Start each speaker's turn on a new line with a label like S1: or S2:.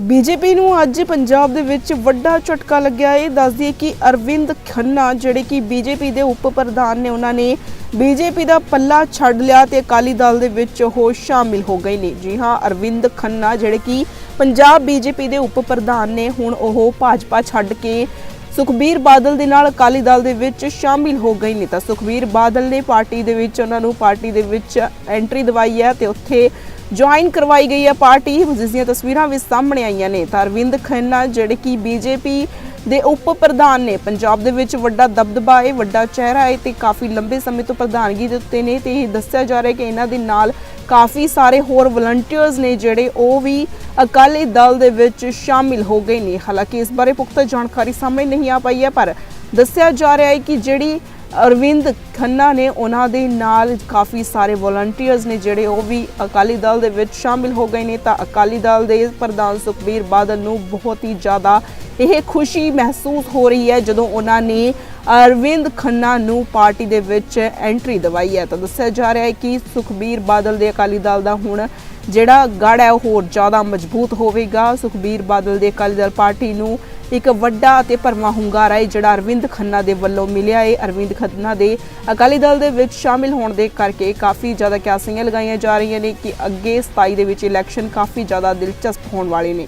S1: BJP ਨੂੰ ਅੱਜ ਪੰਜਾਬ ਦੇ ਵਿੱਚ ਵੱਡਾ ਝਟਕਾ ਲੱਗਿਆ। ਹੈ ਦੱਸ ਦਈਏ ਕਿ ਅਰਵਿੰਦ ਖੰਨਾ, ਜਿਹੜੇ ਕਿ ਬੀਜੇਪੀ ਦੇ ਉਪ ਪ੍ਰਧਾਨ ਨੇ, ਉਹਨਾਂ ਨੇ ਬੀਜੇਪੀ ਦਾ ਪੱਲਾ ਛੱਡ ਲਿਆ ਤੇ ਅਕਾਲੀ ਦਲ ਦੇ ਵਿੱਚ ਉਹ ਸ਼ਾਮਿਲ ਹੋ ਗਏ ਨੇ। ਜੀ ਹਾਂ, ਅਰਵਿੰਦ ਖੰਨਾ, ਜਿਹੜੇ ਕਿ ਪੰਜਾਬ ਬੀਜੇਪੀ ਦੇ ਉਪ ਪ੍ਰਧਾਨ ਨੇ, ਹੁਣ ਉਹ ਭਾਜਪਾ ਛੱਡ ਕੇ ਸੁਖਬੀਰ ਬਾਦਲ ਦੇ ਨਾਲ ਅਕਾਲੀ ਦਲ ਦੇ ਵਿੱਚ ਸ਼ਾਮਿਲ ਹੋ ਗਏ ਨੇ। ਤਾਂ ਸੁਖਬੀਰ ਬਾਦਲ ਨੇ ਪਾਰਟੀ ਦੇ ਵਿੱਚ, ਉਹਨਾਂ ਨੂੰ ਪਾਰਟੀ ਦੇ ਵਿੱਚ ਐਂਟਰੀ ਦਵਾਈ ਹੈ ਤੇ ਉੱਥੇ ਜੁਆਇਨ ਕਰਵਾਈ ਗਈ ਹੈ ਪਾਰਟੀ ਜਿਸ ਦੀਆਂ ਤਸਵੀਰਾਂ ਵੀ ਸਾਹਮਣੇ ਆਈਆਂ ਨੇ। ਤਾਂ ਅਰਵਿੰਦ ਖੰਨਾ, ਜਿਹੜੇ ਕਿ ਬੀਜੇਪੀ ਦੇ ਉਪ ਪ੍ਰਧਾਨ ਨੇ, ਪੰਜਾਬ ਦੇ ਵਿੱਚ ਵੱਡਾ ਦਬਦਬਾ ਹੈ ਵੱਡਾ ਚਿਹਰਾ ਹੈ ਤੇ ਕਾਫੀ ਲੰਬੇ ਸਮੇਂ ਤੋਂ ਪ੍ਰਧਾਨਗੀ ਦੇ ਉੱਤੇ ਨੇ ਤੇ ਇਹ ਦੱਸਿਆ ਜਾ ਰਿਹਾ ਕਿ ਇਹਨਾਂ ਦੇ ਨਾਲ ਕਾਫੀ ਸਾਰੇ ਹੋਰ ਵਲੰਟੀਅਰਸ ਨੇ ਜਿਹੜੇ ਉਹ ਵੀ ਅਕਾਲੀ ਦਲ ਦੇ ਵਿੱਚ ਸ਼ਾਮਿਲ ਹੋ ਗਏ ਨੇ। ਹਾਲਾਂਕਿ ਇਸ ਬਾਰੇ ਪੁਖਤਾ ਜਾਣਕਾਰੀ ਸਾਹਮਣੇ ਨਹੀਂ ਆ ਪਾਈ ਹੈ, ਪਰ ਦੱਸਿਆ ਜਾ ਰਿਹਾ ਹੈ ਕਿ ਜਿਹੜੀ ਅਰਵਿੰਦ ਖੰਨਾ ਨੇ ਉਹਨਾਂ ਦੇ ਨਾਲ ਕਾਫੀ ਸਾਰੇ ਵਲੰਟੀਅਰਸ ਨੇ ਜਿਹੜੇ ਉਹ ਵੀ ਅਕਾਲੀ ਦਲ ਦੇ ਵਿੱਚ ਸ਼ਾਮਿਲ ਹੋ ਗਏ ਨੇ ਤਾਂ ਅਕਾਲੀ ਦਲ ਦੇ ਪ੍ਰਧਾਨ ਸੁਖਬੀਰ ਬਾਦਲ ਨੂੰ ਬਹੁਤ ਹੀ ਜ਼ਿਆਦਾ ਇਹ ਖੁਸ਼ੀ ਮਹਿਸੂਸ ਹੋ ਰਹੀ ਹੈ ਜਦੋਂ ਉਹਨਾਂ ਨੇ ਅਰਵਿੰਦ ਖੰਨਾ ਨੂੰ ਪਾਰਟੀ ਦੇ ਵਿੱਚ ਐਂਟਰੀ ਦਵਾਈ ਹੈ। ਤਾਂ ਦੱਸਿਆ ਜਾ ਰਿਹਾ ਹੈ ਕਿ ਸੁਖਬੀਰ ਬਾਦਲ ਦੇ ਅਕਾਲੀ ਦਲ ਦਾ ਹੁਣ ਜਿਹੜਾ ਗੜ ਹੈ ਉਹ ਹੋਰ ਜ਼ਿਆਦਾ ਮਜ਼ਬੂਤ ਹੋਵੇਗਾ। ਸੁਖਬੀਰ ਬਾਦਲ ਦੇ ਅਕਾਲੀ ਦਲ ਪਾਰਟੀ ਨੂੰ ਇੱਕ ਵੱਡਾ ਅਤੇ ਭਰਵਾਂ ਹੁੰਗਾਰਾ ਹੈ, ਜਿਹੜਾ ਅਰਵਿੰਦ ਖੰਨਾ ਦੇ ਵੱਲੋਂ ਮਿਲਿਆ ਹੈ ਅਰਵਿੰਦ ਖੰਨਾ ਦੇ ਅਕਾਲੀ ਦਲ ਦੇ ਵਿੱਚ ਸ਼ਾਮਿਲ ਹੋਣ ਦੇ ਕਰਕੇ ਕਾਫੀ ਜ਼ਿਆਦਾ ਕਿਆਸੀਆਂ ਲਗਾਈਆਂ ਜਾ ਰਹੀਆਂ ਨੇ ਕਿ ਅੱਗੇ 27 ਦੇ ਵਿੱਚ ਇਲੈਕਸ਼ਨ ਕਾਫੀ ਜ਼ਿਆਦਾ ਦਿਲਚਸਪ ਹੋਣ ਵਾਲੇ ਨੇ।